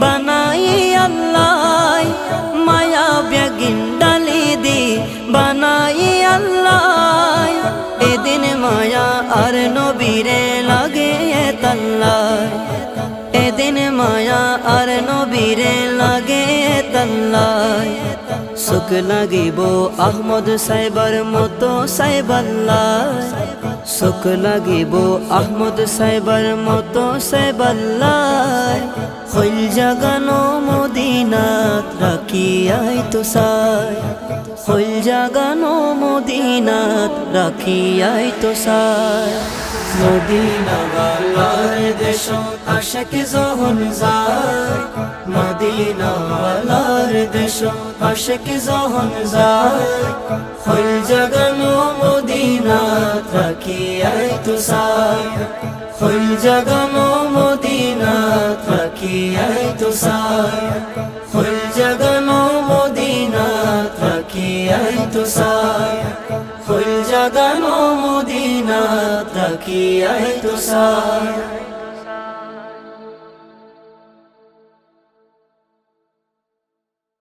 বানাই আল্লাহ, মায়া ব্যাগিন ডালি দি। বানাই আল্লাহ, এদিন মায়া আর নবীরে লাগে তাল্লাহ। এদিন মায়া আর নবীরে লাগে তাল্লাহ। সুখ লাগিব আহমদ সাইবার মতো সাইবাল্লাহ। সুখ লাগিব আহমদ সাইবার মতো সাইবাল্লাহ। হইল জাগানো মদিনাত রাখিয়াই তো সাই। হইল জাগানো মদিনাত রাখিয়াই তো সাই। মদিনা বালার দেশ আশাক জহন যায়। মদিনা বালার দেশ আশাক জহন যায়। হইল জাগানো মদিনাত রাখিয়াই তো সাই। হইল জাগানো রাখিয়াই তো সার হইল জাগানো মদিনাত রাখিয়াই তো সার। হইল জাগানো মদিনাত রাখিয়াই তো সাই